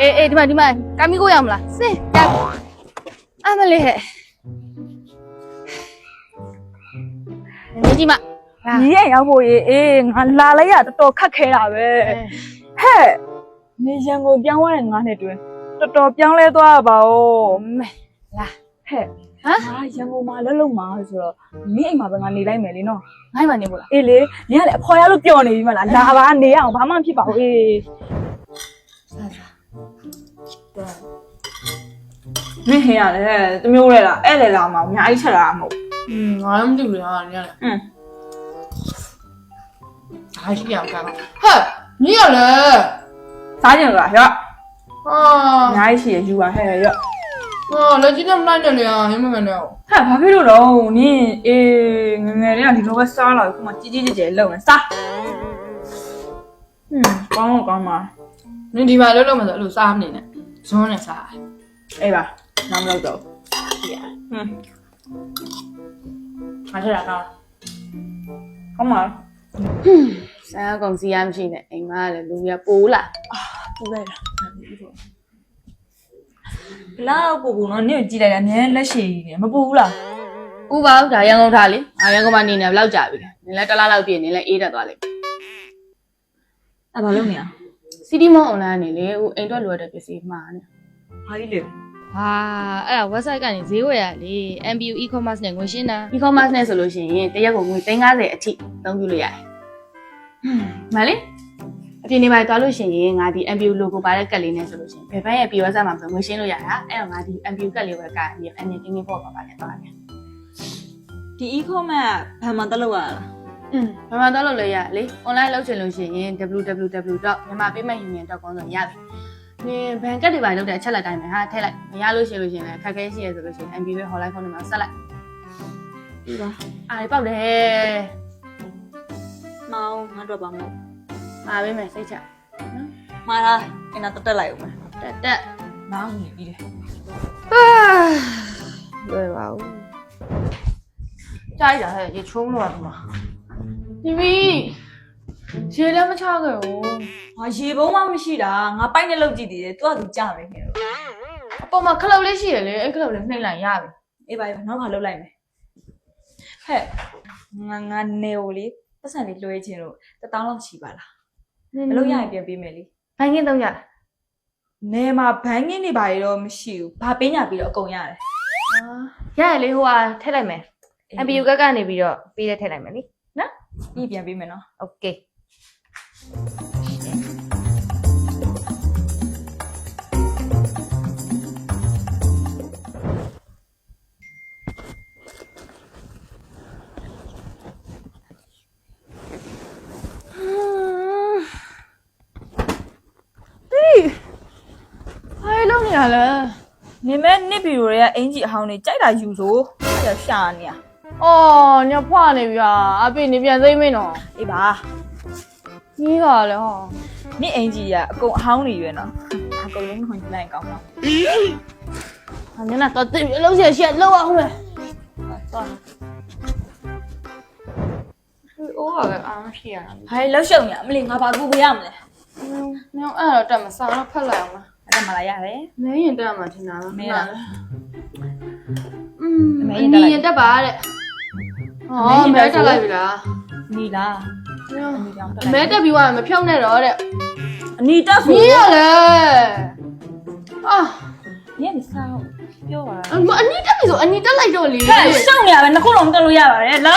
အေးအေးဒီမှာဒီမှာကာမီကိုရမလားစင်ကအမလေးဟဲ့နေကြီးမလာညီရဲ့ရောက်ဖို့ရေးအေးငါလာလိုက်ရတော်တော်ခက်ခဲတာပဲဟဲ့နေရန်ကိုပြောင်းသွားတဲ့ငါနဲ့တွင်တော်တော်ပြောင်းလဲသွားတာပါ哦မဲလာဟဲ့ဟမ်ငါရန်ကုန်မှာလှုပ်လှုပ်မှာဆိုတော့ညီအိမ်မှာပဲငါနေလိုက်မယ်လေနော်ငိုင်းမနေဘူးလားအေးလေညီကလည်းအဖေါ်ရလို့ပျော်နေပြီမလားလာပါနေရအောင်ဘာမှမဖြစ်ပါဘူးအေး မင်းဟင်းရတယ်တမျိုးလေလားအဲ့လေလားမအောင်အများကြီးချက်လာမှာမဟုတ် อืมငါလည်းမသိဘူးလေဟာညလည်း อืม အားရှိအောင်ကောင်းဟဲ့ညီရလေ စားကြင်လားရော့ ဟာ အများကြီးရှိရယူပါဟဲ့ရော့ ဟာလက်ကြီးနဲ့မလိုက်နဲ့လေဟာရင်းမမနဲ့ ဟဲ့ဘာဖြစ်လို့လဲနင်းအေးငယ်ငယ်လေးကဒီလိုပဲစားလာခုမှကြီးကြီးကျယ်ကျယ်လုံနေစားဟွန်းကောင်းတော့ကောင်းပါ နင်ဒီမှာလုံးလုံးမဆိုအဲ့လိုစားမနေနဲ့ဇွန်းနဲ့စားအေးပါနောက်မလို့တော့ဟွန်းအားရတာကောင်းကောင်းပါဆန်ကောင်စီရမရှိနဲ့အိမ်မကလည်းလူရပိုးလာပူလိုက်တာဘလောက်ပူပူနော်နင့်ကိုကြည့်လိုက်တာအများလက်ရှိနေမပူဘူးလားဥပါဦးဒါရန်ကုန်ထားလေအာရန်ကုန်မှာနေနေဘယ်လောက်ကြာပြီလဲနင်လည်းတစ်လားလောက်ပြည့်နေလဲအေးတတ်သွားလိမ့်အဲ့ဘာလုပ်နေရ စီတီမွန်အွန်လိုင်းနေလေဟိုအိမ်အတွက်လိုရတဲ့ပစ္စည်းမှာနေဘာကြီးလဲဟာအဲ့ဒါ website ကနေဈေးဝယ်ရလေ MBU e-commerce နဲ့ငွေရှင်းတာ e-commerce နဲ့ဆိုလို့ရှိရင်တရက်ကိုငွေ350အထိအသုံးပြုလို့ရတယ်။မလေးအပြင်နေပါသွားလို့ရှိရင်ငါဒီ MBU logo ပါတဲ့ကတ်လေးနဲ့ဆိုလို့ရှိရင်ဘယ်ဘက်ရဲ့ POS မှာဆိုငွေရှင်းလို့ရတာအဲ့တော့ငါဒီ MBU ကတ်လေးဝယ်ကရင်အမြင်ကင်းကင်းပေါ့ပါပါနဲ့သွားတယ်ဒီ e-commerce ဘယ်မှာတက်လို့ရလား။ อืมဘာမှတော့လုပ်လို့ရလေ online လုပ်ချင်လို့ရှိရင် www.myanmarpaymentunion.com ဆိုရတယ်။နင်ဘန်ကတ်တွေပါလုပ်တဲ့အချက်လက်တိုင်းပဲဟာထည့်လိုက်မရလို့ရှိလို့ရှိရင်လည်းခက်ခဲရှိရဆိုလို့ရှိရင် MBU ရဲ့ hotline phone နံပါတ်ဆက်လိုက်ဒီပါအားပေါက်တယ်မောင်ငါတော့ပါမလို့မှာပေးမယ်စိတ်ချမှားလားအင်းတော့တက်လိုက်ဦးမယ်တက်တက်မောင်နေပြီလေလွယ်ပါဘူးကြားရဟဲ့ရေချုံးလို့ရမှာ ဒီမီရေလည်းမချခဲ့ဘူးဟာရေပုံးမှမရှိတာငါပိုက်နဲ့လောက်ကြည့်သေးတယ်သူကသူကြမယ်ခင်ဗျအပေါ်မှာခလုတ်လေးရှိရလေအဲ့ခလုတ်လေးနှိမ့်လိုက်ရပြီအေးပါပါနောက်ခါလောက်လိုက်မယ်ဟဲ့ငါငါနေကိုလေပတ်စံလေးလွှဲခြင်းလို့တတောင်းလောက်ချီပါလားဘလို့ရရင်ပြန်ပေးမယ်လေဘိုင်းကင်းတော့ရလားနေမှာဘန်းကင်းနေပါရတော့မရှိဘူးဘာပေးညာပြီးတော့အကုန်ရတယ်ရရလေဟိုဟာထည့်လိုက်မယ် MPU ကကနေပြီးတော့ပေးတဲ့ထည့်လိုက်မယ်လी Ήπια Οκ. Hai lâu nè là Nên mấy nếp biểu rồi à, anh chị hào này chạy là dù số Chạy là xa nè အင်ဂျီအဟောင်းတွေကြိုက်တာယူဆိုအဲ့ဒါရှာနေရအော်ညဖွာနေပြီဟာအဖေနေပြန်သိမ့်မင်းတော့အေးပါကြီးပါလေဟောနစ်အင်ဂျီကအကုန်အဟောင်းတွေရွယ်နော်အကုန်လုံးခွန်ကြည့်လိုက်ကောင်းတော့ဟာညနာတော့တိအလုံးဆက်ရှက်လောက်အောင်မယ်သွားအိုးဟာကအားမရှိရတာဟိုင်လောက်ရှုံရအမလီငါဘာကူပေးရမလဲညောင်းအဲ့တော့တက်မစားတော့ဖက်လိုက်အောင်လားအဲ့ဒါမှလာရတယ်မင်းရင်တက်မှာထင်တာလားမင်းလားอืมအမေအရင်တက်လိုက် နီရင်တက်ပါတဲ့ဟောအမေမဲရင်တက်တက်လိုက်ပြီလားနီလားအမဲတက်ပြီးသွားရင်မဖြုတ်နဲ့တော့တဲ့အနီတက်ဆိုကြီးရလေအာညနေစားပြောပါအနီတက်ပြီဆိုအနီတက်လိုက်တော့လေဟဲ့ရှောင်းနေရပဲနှစ်ခုလုံးတက်လို့ရပါတယ်လာ